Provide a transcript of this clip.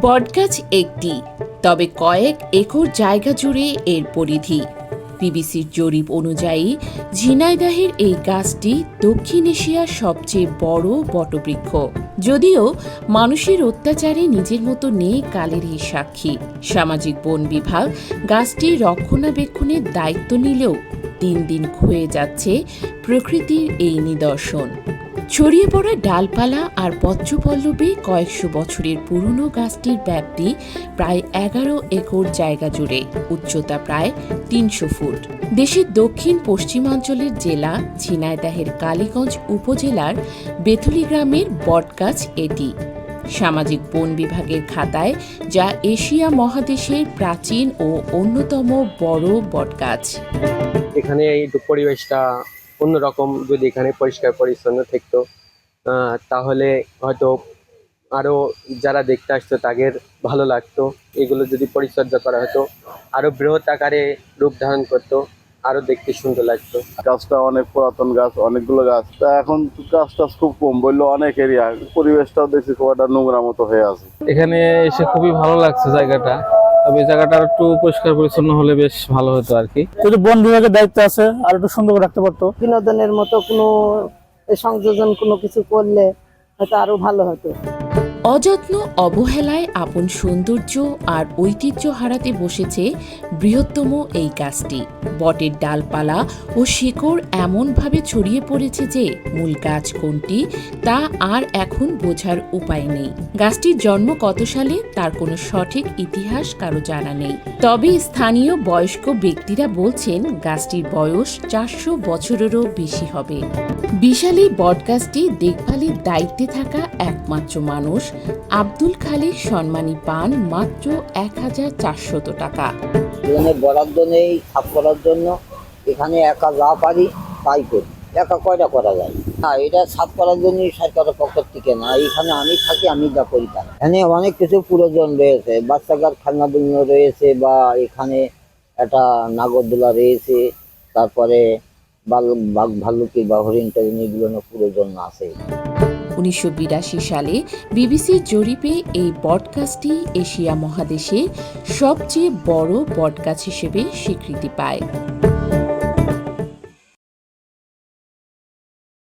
বটগাছ একটি, তবে কয়েক একর জায়গা জুড়ে এর পরিধি। বিবিসির জরিপ অনুযায়ী, ঝিনাইদাহের এই গাছটি দক্ষিণ এশিয়ার সবচেয়ে বড় বটবৃক্ষ। যদিও মানুষের অত্যাচারে নিজের মতো নেই কালের এই সাক্ষী। সামাজিক বন বিভাগ গাছটি রক্ষণাবেক্ষণের দায়িত্ব নিলেও দিন দিন ক্ষয়ে যাচ্ছে প্রকৃতির এই নিদর্শন। ছড়িয়ে পড়া ডালপালা আর পত্রপল্লবে কয়েকশো বছরের পুরনো গাছটির ব্যাপ্তি প্রায় এগারো একর জায়গা জুড়ে, উচ্চতা প্রায় তিনশো ফুট। দেশের দক্ষিণ পশ্চিমাঞ্চলের জেলা ঝিনাইদাহের কালীগঞ্জ উপজেলার বেথুলি গ্রামের বটগাছ এটি। সামাজিক বন বিভাগের খাতায় যা এশিয়া মহাদেশের প্রাচীন ও অন্যতম বড় বটগাছ। এখানে এই পরিবেশটা অন্যরকম যদি এখানে পরিষ্কার পরিচ্ছন্ন থাকতো আহ, তাহলে হয়তো আরও যারা দেখতে আসতো তাদের ভালো লাগতো। এগুলো যদি পরিচর্যা করা হতো আরও বৃহৎ আকারে রূপ ধারণ করতো আরও দেখতে সুন্দর লাগতো। গাছটা অনেক পুরাতন গাছ অনেকগুলো গাছ। তা এখন গাছ টাছ খুব কম বলল অনেক এরিয়া পরিবেশটাও দেখছি খুব একটা নোংরা মতো হয়ে আছে। এখানে এসে খুবই ভালো লাগছে জায়গাটা। তবে জায়গাটা একটু পরিষ্কার পরিচ্ছন্ন হলে বেশ ভালো হতো আর কি। যদি বন বিভাগের দায়িত্ব আছে আর একটু সুন্দর করে রাখতে পারতো। বিনোদনের মতো কোনো সংযোজন কোনো কিছু করলে হয়তো আরও ভালো হতো। অযত্ন অবহেলায় আপন সৌন্দর্য আর ঐতিহ্য হারাতে বসেছে বৃহত্তম এই গাছটি। বটের ডালপালা ও শিকড় এমনভাবে ছড়িয়ে পড়েছে যে মূল গাছ কোনটি তা আর এখন বোঝার উপায় নেই। গাছটির জন্ম কত সালে তার কোনো সঠিক ইতিহাস কারও জানা নেই। তবে স্থানীয় বয়স্ক ব্যক্তিরা বলছেন গাছটির বয়স চারশো বছরেরও বেশি হবে। বিশাল বটগাছটি দেখভালের দায়িত্বে থাকা একমাত্র মানুষ আব্দুল খালিক সম্মানী পান মাত্র এক হাজার চারশত টাকা। এখানে বরাদ্দ নেই সাফ করার জন্য। এখানে একা যা পারি, তাই করি। একা কয়টা করা যায়? না, এটা সাফ করার জন্যই সরকারের পক্ষ থেকে না। এখানে আমি থাকি, আমি যা করি তা এখানে অনেক কিছু প্রয়োজন রয়েছে। বাচ্চাকার খেলনাগুলো রয়েছে বা এখানে একটা নাগরদোলা রয়েছে। তারপরে বাঘ ভাল্লুকি বা হরিণ টরিণ এগুলো প্রয়োজন আছে। উনিশশো বিরাশি সালে বিবিসির জরিপে এই বটগাছটি এশিয়া মহাদেশে সবচেয়ে বড় বটগাছ হিসেবে স্বীকৃতি পায়।